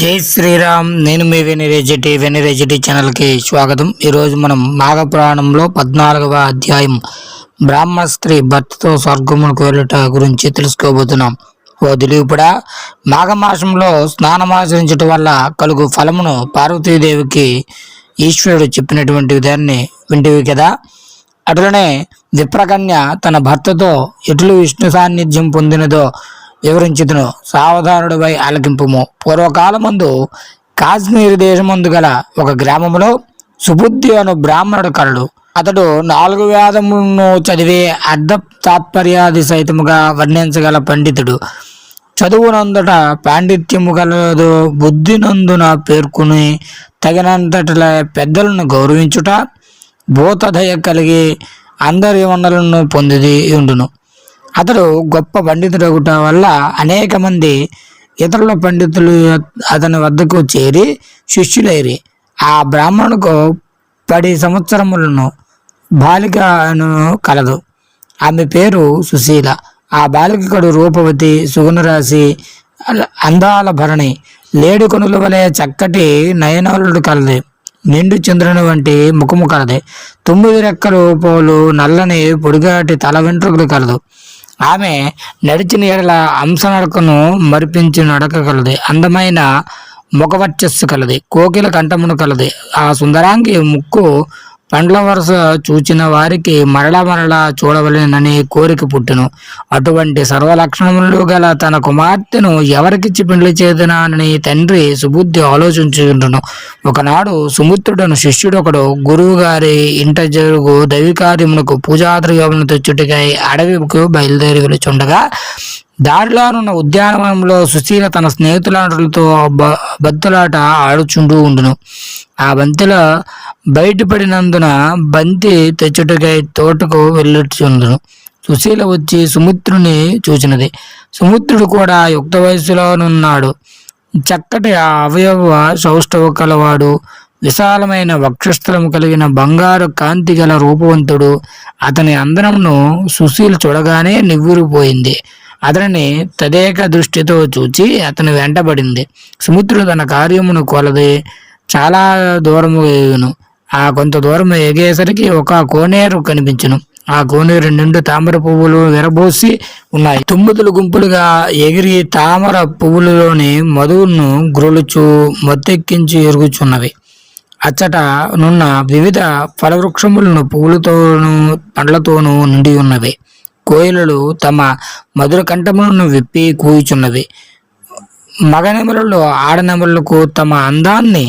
జై శ్రీరామ్. నేను మీ వెనిరేజిటి వెనిరేజిటి ఛానల్కి స్వాగతం. ఈరోజు మనం మాఘపురాణంలో పద్నాలుగవ అధ్యాయం. బ్రాహ్మణ స్త్రీ భర్తతో స్వర్గములకు వెళ్ళట గురించి తెలుసుకోబోతున్నాం. ఓ దిలీపుడా మాఘమాసంలో స్నానమాచరించటం వల్ల కలుగు ఫలమును పార్వతీదేవికి ఈశ్వరుడు చెప్పినటువంటి దాన్ని వింటివి కదా? అటులనే విప్రకన్య తన భర్తతో ఎటులు విష్ణు సాన్నిధ్యం పొందినదో వివరించుదును. సావధానుడిపై ఆలకింపుము. పూర్వకాలమందు కాశ్మీర్ దేశమందు గల ఒక గ్రామంలో సుబుద్ధి అను బ్రాహ్మణుడు కలడు. అతడు నాలుగు వేదములను చదివే అర్ధ తాత్పర్యాది సైతముగా వర్ణించగల పండితుడు. చదువునందుట పాండిత్యము కలదు బుద్ధినందున పేర్కొని తగినంతట పెద్దలను గౌరవించుట భూతదయ కలిగి అందరి వనరులను పొందిది ఉండును. అతడు గొప్ప పండితుడగుట వల్ల అనేక మంది ఇతరుల పండితులు అతని వద్దకు చేరి శిష్యులైరి. ఆ బ్రాహ్మణుకు పది సంవత్సరములను బాలికను కలదు. ఆమె పేరు సుశీల. ఆ బాలికడు రూపవతి సుగుణరాశి అందాల భరణి లేడి కొనుల వలె చక్కటి నయనాలుడు కలది. నిండు చంద్రుని వంటి ముఖము కలది. తొమ్మిది రెక్కలు పోలు నల్లని పొడిగాటి తల వెంట్రుకలు కలదు. ఆమె నడిచిన ఎడల అంశ నడకను మరిపించి నడక కలది. అందమైన ముఖవర్చస్సు కలది. కోకిల కంఠమును కలది. ఆ సుందరాంగి ముక్కు పండ్ల వరుస చూచిన వారికి మరల మరల చూడవలెనని కోరిక పుట్టును. అటువంటి సర్వలక్షణములు గల తన కుమార్తెను ఎవరికిచ్చి పెండ్లి చేదనానని తండ్రి సుబుద్ధి ఆలోచించుకుంటును ఒకనాడు సుమిత్రుడను శిష్యుడొకడు గురువు గారి ఇంట జరుగు దైవికార్యమునకు పూజాద్రవ్యములను తెచ్చుటికై అడవికు బయలుదేరి వెలుచుండగా దారిలోనున్న ఉద్యానవనంలో సుశీల తన స్నేహితులతో బంతులాట ఆడుచుంటూ ఉండును. ఆ బంతిలో బయటపడినందున బంతి తెచ్చుటకై తోటకు వెళ్ళుచుండును సుశీల వచ్చి సుమిత్రుని చూచినది. సుమిత్రుడు కూడా యుక్త వయసులోనున్నాడు. చక్కటి అవయవ సౌష్ఠవ కలవాడు విశాలమైన వక్షస్థలం కలిగిన బంగారు కాంతి గల రూపవంతుడు. అతని అందరమును సుశీల చూడగానే నివ్వురిపోయింది. అతనిని తదేక దృష్టితో చూచి అతను వెంటబడింది. సుమిత్రుడు తన కార్యమును కొలది చాలా దూరము ఎగును. ఆ కొంత దూరం ఎగేసరికి ఒక కోనేరు కనిపించును. ఆ కోనేరు నిండు తామర పువ్వులు విరబోసి ఉన్నాయి. తుమ్ముతులు గుంపులుగా ఎగిరి తామర పువ్వులలోని మధువును గ్రులుచు మొత్తెక్కించి ఎరుగుచున్నవి. అచ్చట నున్న వివిధ ఫలవృక్షములను పువ్వులతోనూ పండ్లతోనూ నిండి ఉన్నవి. కోయిలలు తమ మధుర కంఠములను విప్పి కూయుచున్నవి మగనెమలలో ఆడనెమలకు తమ అందాన్ని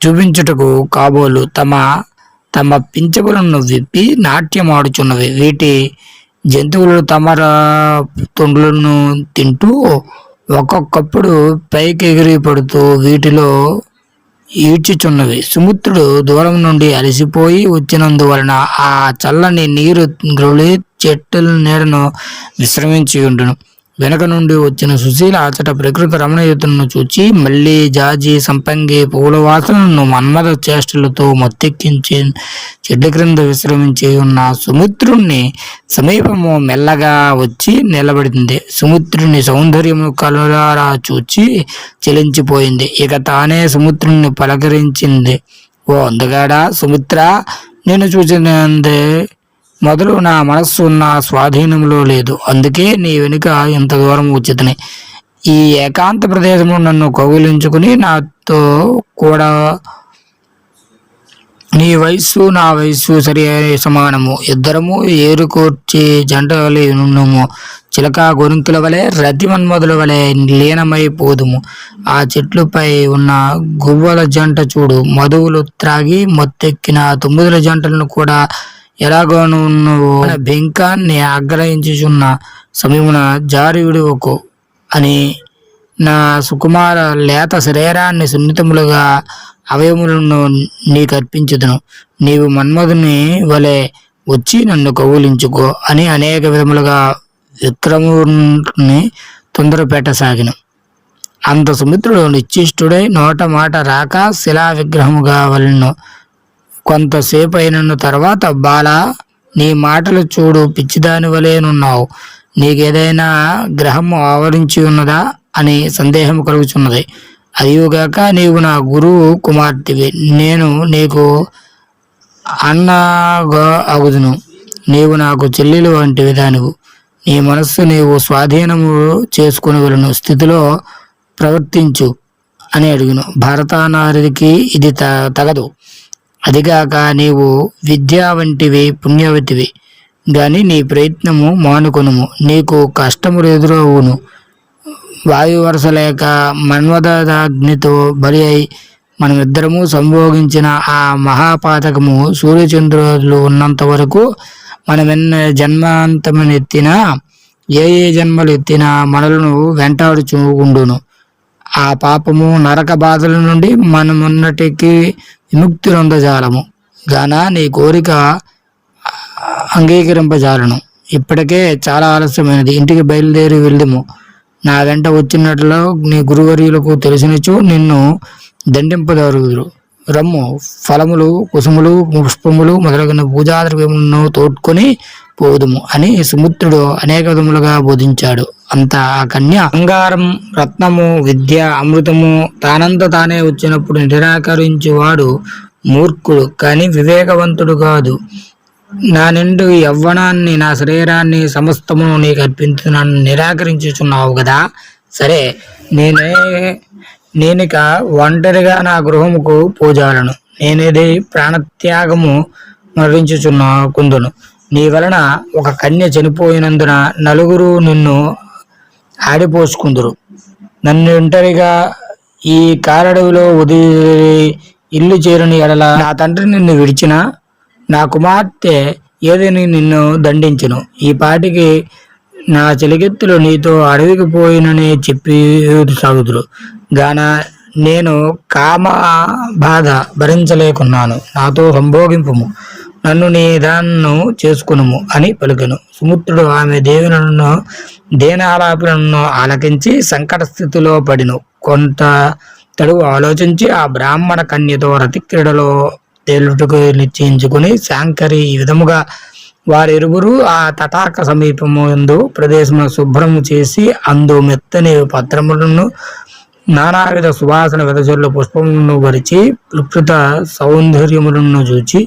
చూపించుటకు కాబోలు తమ తమ పింఛకులను విప్పి నాట్యమాడుచున్నవి. వీటి జంతువులు తమ తొండ్లను తింటూ ఒక్కొక్కప్పుడు పైకి ఎగిరి పడుతూ వీటిలో ఈడ్చుచున్నవి. సుమిత్రుడు దూరం నుండి అలసిపోయి వచ్చినందువలన ఆ చల్లని నీరు గ్రొలి చెట్టుల నీడను విశ్రమించి ఉండును. వెనక నుండి వచ్చిన సుశీల అతట ప్రకృతి రమణీయతను చూచి మళ్ళీ జాజి సంపంగి పూల వాసనను మన్మద చేష్టలతో మత్తెక్కించి చెడ్డ క్రింద విశ్రమించి ఉన్న సుమిత్రుణ్ణి సమీపము మెల్లగా వచ్చి నిలబడింది. సుమిత్రుని సౌందర్యము కలులారా చూచి చెలించిపోయింది. ఇక తానే సుమిత్రుణ్ణి పలకరించింది. ఓ అందగాడా సుమిత్ర? నేను చూసినందే మొదలు నా మనస్సు నా స్వాధీనంలో లేదు. అందుకే నీ వెనుక ఇంత దూరం ఉచితని. ఈ ఏకాంత ప్రదేశంలో నన్ను కౌగిలించుకుని నాతో కూడా నీ వయస్సు నా వయస్సు సరి సమానము. ఇద్దరము ఏరుకూర్చి జంట వలె ఉన్నాము. చిలక గొరుంకుల వలె రతి మన్మధుల వలె లీనమైపోదుము ఆ చెట్లుపై ఉన్న గువ్వల జంట చూడు. మధువులు త్రాగి మొత్తెక్కిన తొమ్మిదిల జంటలను కూడా ఎలాగోను నువ్వు బెంకాన్ని ఆగ్రహించుచున్న సమయమున జారి విడువకు అని నా సుకుమార లేత శరీరాన్ని సున్నితములుగా అవయములను నీకు అర్పించుదును నీవు మన్మధుని వలె వచ్చి నన్ను కౌలించుకో అని అనేక విధములుగా విక్రముని తొందర పెట్టసాగిన అంత సుమిత్రుడు నిశ్చిష్టుడై నోట మాట రాక శిలా విగ్రహముగా వలను కొంతసేపు అయిన తర్వాత బాలా నీ మాటలు చూడు పిచ్చిదాని వలేనున్నావు నీకేదైనా గ్రహం ఆవరించి ఉన్నదా? అని సందేహం కలుగుచున్నది. అయ్యోగాక నీవు నా గురువు కుమార్తెవి. నేను నీకు అన్నగా అగుదును. నీవు నాకు చెల్లెలు వంటివి దానివు నీ మనస్సు నీవు స్వాధీనము చేసుకునగలను. స్థితిలో ప్రవర్తించు అని అడుగును. భరతానారికి ఇది తగదు. అదిగాక నీవు విద్యా వంటివి పుణ్యవతివి గాని నీ ప్రయత్నము మానుకొనుము. నీకు కష్టములు ఎదురవును. వాయు వరుస లేక మన్వదాగ్నితో బలి అయి మనమిద్దరము సంభోగించిన ఆ మహాపాతకము సూర్యచంద్రులు ఉన్నంత వరకు మనమెన్న జన్మాంతమునెత్తినా ఏ ఏ జన్మలు ఎత్తినా మనలను వెంటాడుచు ఉండును. ఆ పాపము నరక బాధల నుండి మనమున్నటికి విముక్తి నొందజాలము గాన నీ కోరిక అంగీకరింపజాలను. ఇప్పటికే చాలా ఆలస్యమైనది. ఇంటికి బయలుదేరి వెళ్దాము నా వెంట వచ్చినట్లు నీ గురువర్యులకు తెలిసినచో నిన్ను దండింపదరుగుదురు రమ్ము. ఫలములు కుసుములు పుష్పములు మొదలగిన పూజాద్రవ్యములను తోడ్కొని పోదుము అని సుముత్రుడు అనేక విధములుగా బోధించాడు. అంత ఆ కన్య బంగారం రత్నము విద్య అమృతము తానంత తానే వచ్చినప్పుడు నిరాకరించేవాడు మూర్ఖుడు కానీ వివేకవంతుడు కాదు. నా నిండు యవ్వనాన్ని నా శరీరాన్ని సమస్తమును నీకు అర్పించున్నాను నిరాకరించుచున్నావు కదా? సరే నేనే నేనిక ఒంటరిగా నా గృహముకు పూజాలను. నేనేది ప్రాణత్యాగము మరణించుచున్న కుందును. నీ వలన ఒక కన్య చనిపోయినందున నలుగురు నిన్ను ఆడిపోసుకుందురు. నన్ను ఒంటరిగా ఈ కారడవిలో ఉదయ ఇల్లు చేరని ఎడల నా తండ్రి నిన్ను విడిచిన నా కుమార్తె ఏదని నిన్ను దండించును. ఈ పాటికి నా చెలికెత్తులు నీతో అడవికి పోయినని చెప్పి సాగుదురు గాన నేను కామ బాధ భరించలేకున్నాను. నాతో సంభోగింపుము. నన్ను నీ దాన్ను చేసుకునుము అని పలుకెను. సుముత్రుడు ఆమె దేవినను దేనాలాపులను ఆలకించి సంకట స్థితిలో పడిను. కొంత తడువు ఆలోచించి ఆ బ్రాహ్మణ కన్యతో రతిక్రీడలో తేలుటకు నిశ్చయించుకుని శాంకరి ఈ విధముగా వారిరువురు ఆ తటాక సమీపము ఎందు ప్రదేశము శుభ్రము చేసి అందు మెత్తని పత్రములను నానావిధ సువాసన వెదజల్లు పుష్పములను వరిచి ప్రకృత సౌందర్యములను చూచి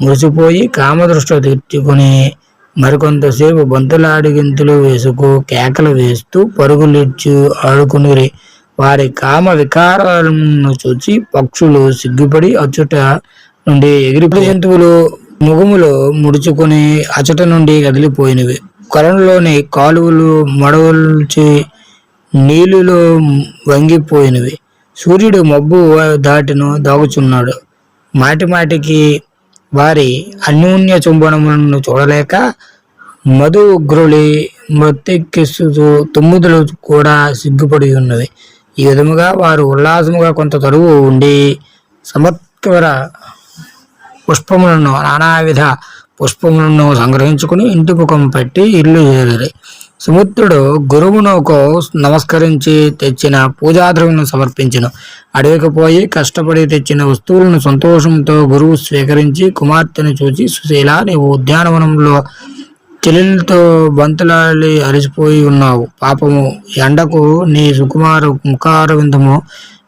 మురిసిపోయి కామదృష్టి తీర్చుకొని మరికొంతసేపు బంతులాడి గింతులు వేసుకు కేకలు వేస్తూ పరుగులిడ్చి ఆడుకుని వారి కామ వికారాలను చూచి పక్షులు సిగ్గుపడి అచ్చుట నుండి ఎగిరి జంతువులు ముఖములు ముడుచుకుని అచట నుండి కదిలిపోయినవి. కొలంలోని కాలువలు మడవల్చి నీళ్ళలో వంగిపోయినవి. సూర్యుడు మబ్బు దాటిను దాగుచున్నాడు. మాటిమాటికి వారి అన్యోన్య చుంబనములను చూడలేక మధు ఉగ్రులి మత్తెక్కిస్తూ తుమ్ముదులు కూడా సిగ్గుపడి ఉన్నవి. ఈ విధముగా వారు ఉల్లాసముగా కొంత తరువు ఉండి సమత్వర పుష్పములను నానావిధ పుష్పములను సంగ్రహించుకుని ఇంటి ముఖం పెట్టి ఇల్లు చేరి సుమిత్రుడు గురువునకు నమస్కరించి తెచ్చిన పూజాద్రవ్యం సమర్పించను. అడవికి పోయి కష్టపడి తెచ్చిన వస్తువులను సంతోషంతో గురువు స్వీకరించి కుమార్తెను చూచి సుశీల నీవు ఉద్యానవనంలో చెల్లెలతో బంతులాలి అలసిపోయి ఉన్నావు. పాపము ఎండకు నీ సుకుమారు ముఖార విందము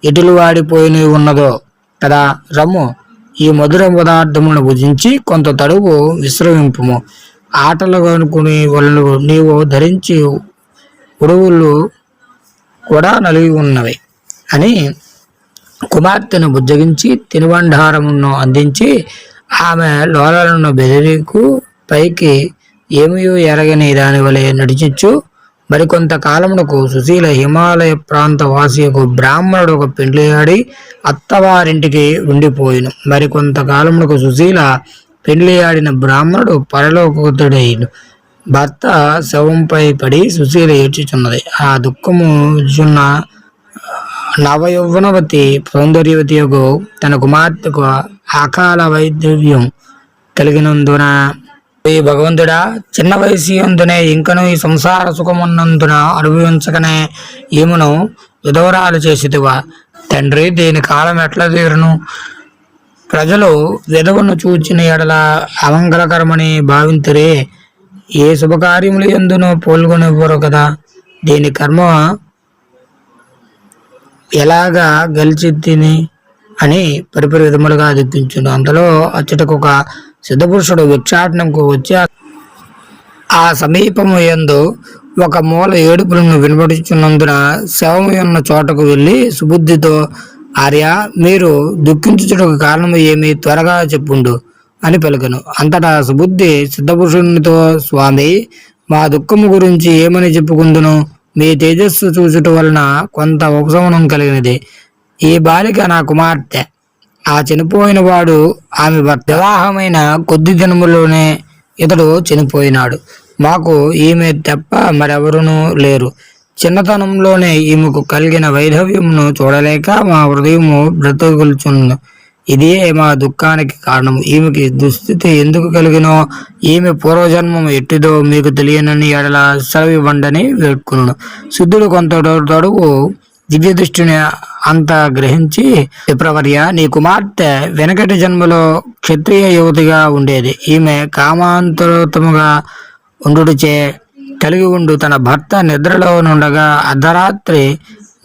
ఎటులు వాడిపోయి ఉన్నదో కదా రమ్ము. ఈ మధుర పదార్థములను భుజించి కొంత తడువు విశ్రమింపుము ఆటలు అనుకుని వాళ్ళు నీవు ధరించి ఉడువులు కూడా నలిగి ఉన్నవి అని కుమార్తెను బుజ్జగించి తినుబండారమును అందించి ఆమె లోలను బెదిరికు పైకి ఏమియో ఎరగని దాని వలె నడిచిచ్చు. మరికొంతకాలమునకు సుశీల హిమాలయ ప్రాంత వాసియకు బ్రాహ్మణుడు ఒక పెండ్లియాడి అత్తవారింటికి ఉండిపోయిను. మరికొంతకాలమునకు సుశీల పెండ్లియాడిన బ్రాహ్మణుడు పరలోకుతుడైను భర్త శవంపై పడి సుశీల ఏడ్చుచున్నది. ఆ దుఃఖము చున్న నవయౌవనవతి సౌందర్యవతి తన కుమార్తెకు అకాల వైద్యం కలిగినందున ఈ భగవంతుడా? చిన్న వయసు ఎందునే ఇంకను ఈ సంసార సుఖమున్నందున అనుభవించకనే ఈమెను విధవరాలు చేసేదివా తండ్రి దీని కాలం ఎట్లా తీరును? ప్రజలు విధవను చూచిన ఎడల అమంగళకరమని భావింతురే. ఏ శుభకార్యములు ఎందునో పాల్గొనివ్వరు కదా. దీని కర్మ ఎలాగా గెలిచి తిని అని పరిపరి విధములుగా దుఃఖించును అందులో అచ్చటకు ఒక సిద్ధపురుషుడు భిక్షాటనంకు వచ్చి ఆ- ఆ సమీపము యందు ఒక మూల ఏడుపులను వినపడుచున్నందున శవము ఉన్న చోటకు వెళ్ళి సుబుద్ధితో ఆర్య మీరు దుఃఖించుటకు కారణము ఏమి? త్వరగా చెప్పుండు అని పలుకను. అంతటా సుబుద్ధి సిద్ధపురుషునితో స్వామి మా దుఃఖము గురించి ఏమని చెప్పుకుందును? మీ తేజస్సు చూచుట వలన కొంత ఉపశమనం కలిగినది. ఈ బాలిక నా కుమార్తె. ఆ చనిపోయిన వాడు ఆమె భర్త వివాహమైన కొద్ది దినములోనే ఇతడు చనిపోయినాడు. మాకు ఈమె తప్ప మరెవరునూ లేరు. చిన్నతనంలోనే ఈమెకు కలిగిన వైధవ్యమును చూడలేక మా హృదయము బ్రతుకులుచుండు ఇదే మా దుఃఖానికి కారణం. ఈమెకి దుస్థితి ఎందుకు కలిగినో ఈమె పూర్వజన్మం ఎట్టిదో మీకు తెలియనని ఎడల సెలవివ్వండని వేడుకున్నాను శుద్ధుడు కొంత తడువు దివ్య దృష్టిని అంత గ్రహించి విప్రవర్య నీ కుమార్తె వెనకటి జన్మలో క్షత్రియ యువతిగా ఉండేది. ఈమె కామాంతరతముగా ఉండుచే కలిగి ఉండు. తన భర్త నిద్రలో నుండగా అర్ధరాత్రి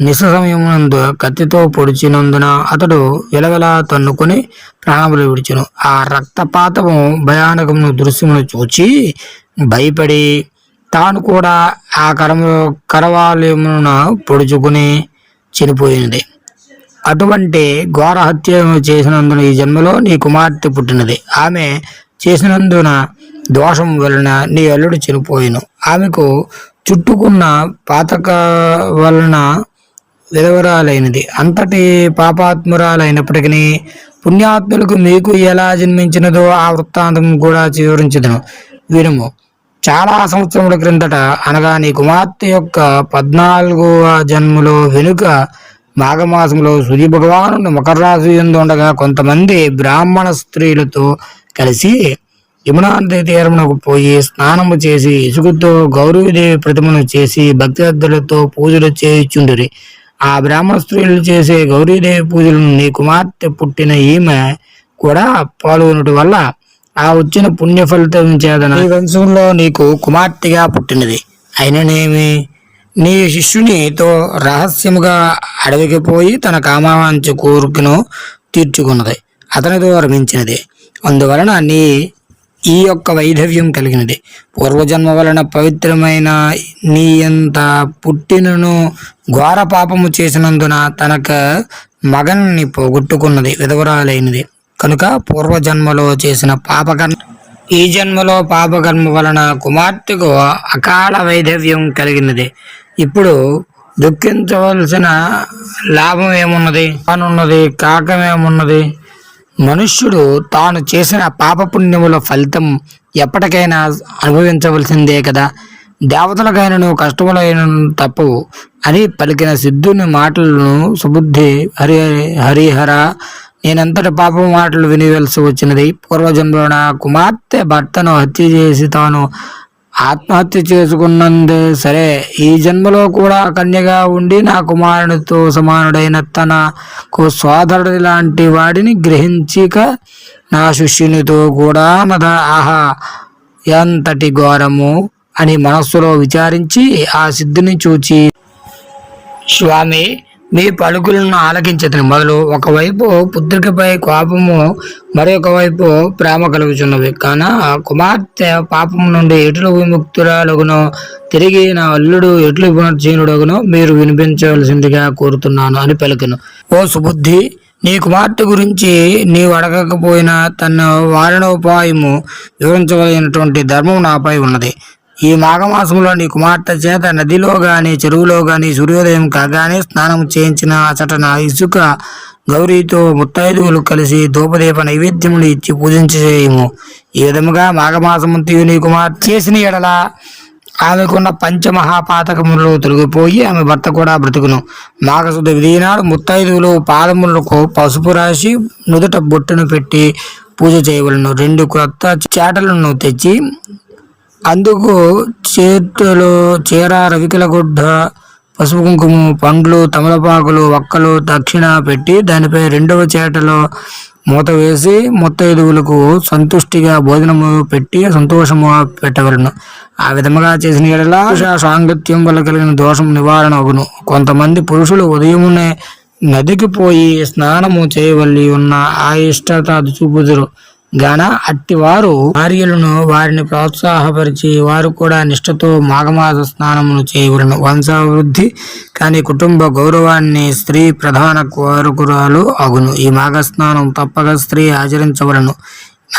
నిశ సమయమునందు కత్తితో పొడిచినందున అతడు విలవిలా తన్నుకొని ప్రాణములు విడిచును. ఆ రక్తపాతము భయానకమును దృశ్యమును చూచి భయపడి తాను కూడా ఆ కరము కరవాలయమున పొడుచుకుని చనిపోయినది. అటువంటి ఘోర హత్య చేసినందున ఈ జన్మలో నీ కుమార్తె పుట్టినది. ఆమె చేసినందున దోషం వలన నీ అల్లుడు చనిపోయిను. ఆమెకు చుట్టుకున్న పాతక వలన విధవరాలైనది. అంతటి పాపాత్మురాలైనప్పటికీ పుణ్యాత్ములకు మీకు ఎలా జన్మించినదో ఆ వృత్తాంతం కూడా వివరించదను. వినుము. చాలా సంవత్సరముల క్రిందట అనగా నీ కుమార్తె యొక్క పద్నాలుగవ జన్మలో వెనుక మాఘమాసంలో సూర్య భగవాను మకర రాశి ఉండగా కొంతమంది బ్రాహ్మణ స్త్రీలతో కలిసి యమునాంతి తీరమునకు పోయి స్నానము చేసి ఇసుకతో గౌరవదేవి ప్రతిమను చేసి భక్తి పూజలు చేయుచుండిరి. ఆ బ్రాహ్మణ స్త్రీలు చేసే గౌరీదేవి పూజలను నీ కుమార్తె పుట్టిన ఈమె కూడా పాల్గొనటం వల్ల ఆ వచ్చిన పుణ్య ఫలితం చేదన ఈ వంశంలో నీకు కుమార్తెగా పుట్టినది. అయిననేమి? నీ శిష్యునితో రహస్యముగా అడవికి పోయి తన కామావాంచ కోరికను తీర్చుకున్నది. అతనితో రమించినది అందువలన నీ ఈ యొక్క వైధవ్యం కలిగినది. పూర్వజన్మ వలన పవిత్రమైన నీ ఎంత పుట్టినను ఘోర పాపము చేసినందున తనకు మగన్ని పోగొట్టుకున్నది విధవరాలైనది. కనుక పూర్వజన్మలో చేసిన పాపకర్మ ఈ జన్మలో పాపకర్మ వలన కుమార్తెకు అకాల వైధవ్యం కలిగినది. ఇప్పుడు దుఃఖించవలసిన లాభం ఏమున్నది? కానున్నది కాకమేమున్నది మనుష్యుడు తాను చేసిన పాపపుణ్యముల ఫలితం ఎప్పటికైనా అనుభవించవలసిందే కదా? దేవతలకైనను కష్టములైన తప్పు అని పలికిన సిద్ధుని మాటలను సుబుద్ధి హరి హరిహర నేనంతటి పాపం మాటలు వినివలసి వచ్చినది. పూర్వజన్మలో నా కుమార్తె భర్తను హత్య చేసి తాను ఆత్మహత్య చేసుకున్నందే సరే. ఈ జన్మలో కూడా కన్యగా ఉండి నా కుమారునితో సమానుడైన తనకు సోదరుడి లాంటి వాడిని గ్రహించిక నా శిష్యునితో కూడా నద ఆహా ఎంతటి ఘోరము అని మనస్సులో విచారించి ఆ సిద్ధిని చూచి స్వామి మీ పలుకులను ఆలకించతను మొదలు ఒకవైపు పుత్రికపై కోపము మరొక వైపు ప్రేమ కలుగుచున్నవి కాన ఆ కుమార్తె పాపము నుండి ఎటుల విముక్తురాలగును తిరిగి నా అల్లుడు ఎట్లు పునర్జీనుడగును మీరు వినిపించవలసిందిగా కోరుతున్నాను అని పలికను. ఓ సుబుద్ధి నీ కుమార్తె గురించి నీవు అడగకపోయినా తన వారణోపాయము వివరించవలసినటువంటి ధర్మం నాపై ఉన్నది. ఈ మాఘమాసంలో నీ కుమార్తె చేత నదిలో గాని చెరువులో గాని సూర్యోదయం కాగానే స్నానం చేయించిన అచటన ఇసుక గౌరీతో ముత్తైదువులు కలిసి ధూపదీప నైవేద్యములు ఇచ్చి పూజించేయము. ఈ విధముగా మాఘమాసమంతయు నీ కుమార్తె చేసిన ఎడల ఆమెకున్న పంచమహాపాతకములు తొలగిపోయి ఆమె భర్త కూడా బ్రతుకును. మాఘశుద్ధ విధినాడు ముత్తైదువులు పాదములకు పసుపు రాసి నుదుట బొట్టును పెట్టి పూజ చేయవలను. రెండు కొత్త చేటలను తెచ్చి అందుకు చేతులు చీర రవికల గుడ్డ పసుపు కుంకుమ పండ్లు తమలపాకులు వక్కలు దక్షిణ పెట్టి దానిపై రెండవ చేటలో మూత వేసి ముత్తైదువులకు సంతుష్టిగా భోజనము పెట్టి సంతోషము పెట్టవలను. ఆ విధముగా చేసిన ఎడలా సాంగత్యం వల్ల కలిగిన దోషం నివారణ అగును. కొంతమంది పురుషులు ఉదయమునే నదికి పోయి స్నానము చేయవల్లి ఉన్న ఆ ఇష్టత చూపుదురు. గాన అట్టివారు భార్యలను వారిని ప్రోత్సాహపరిచి వారు కూడా నిష్ఠతో మాఘమాస స్నానమును చేయవలను వంశాభివృద్ధి కానీ కుటుంబ గౌరవాన్ని స్త్రీ ప్రధాన కోరుకురాలు అగును. ఈ మాఘ స్నానం తప్పక స్త్రీ ఆచరించవలను.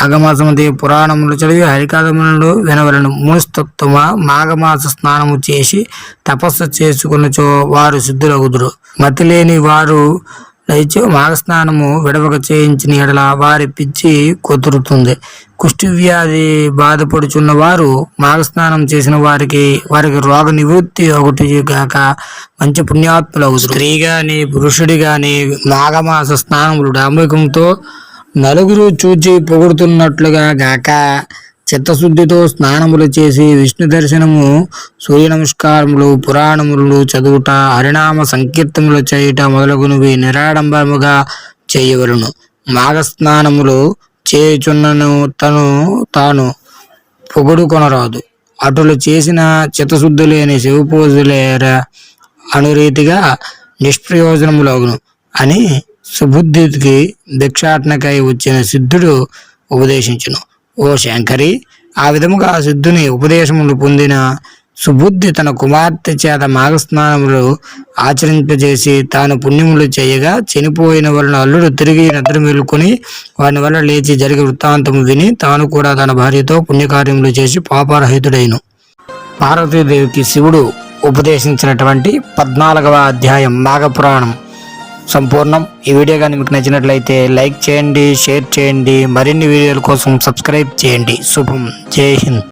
మాఘమాసముది పురాణములు చదివి హరికాదములను వినవలను. మునిస్తత్వమ మాఘమాస స్నానము చేసి తపస్సు చేసుకున్నచో వారు శుద్ధులగుదురు మతి లేని వారు లేచి మాఘస్నానము విడవక చేయించిన ఎడల వారి పిచ్చి కుదురుతుంది. కుష్టి వ్యాధి బాధపడుచున్న వారు మాఘస్నానం చేసిన వారికి వారికి రోగ నివృత్తి ఒకటి గాక మంచి పుణ్యాత్ములు స్త్రీ గాని పురుషుడి గాని మాఘమాస స్నానములు డాంబికంతో నలుగురు చూచి పొగుడుతున్నట్లుగా గాక చిత్తశుద్ధితో స్నానములు చేసి విష్ణు దర్శనము సూర్య నమస్కారములు పురాణములు చదువుట హరినామ సంకీర్తములు చేయుట మొదలగునవి నిరాడంబరముగా చేయవలను. మాఘ స్నానములు చేయుచున్నను తను తాను పొగుడుకొనరాదు. అటులు చేసిన చిత్తశుద్ధి లేని శివపూజలేర అనురీతిగా నిష్ప్రయోజనములగును అని సుబుద్ధికి భిక్షాటనకై వచ్చిన సిద్ధుడు ఉపదేశించును. ఓ శంకరి ఆ విధముగా సిద్ధుని ఉపదేశములు పొందిన సుబుద్ధి తన కుమార్తె చేత మాఘస్నానములు ఆచరింపజేసి తాను పుణ్యములు చేయగా చనిపోయిన వలన అల్లుడు తిరిగి నిద్ర మేలుకొని వాని వల్ల లేచి జరిగే వృత్తాంతము విని తాను కూడా తన భార్యతో పుణ్యకార్యములు చేసి పాపారహితుడైను. పార్వతీదేవికి శివుడు ఉపదేశించినటువంటి పద్నాలుగవ అధ్యాయం మాఘపురాణం. సంపూర్ణం. ఈ వీడియో కానీ మీకు నచ్చినట్లయితే లైక్ చేయండి షేర్ చేయండి. మరిన్ని వీడియోల కోసం సబ్స్క్రైబ్ చేయండి. శుభం. జై హింద్.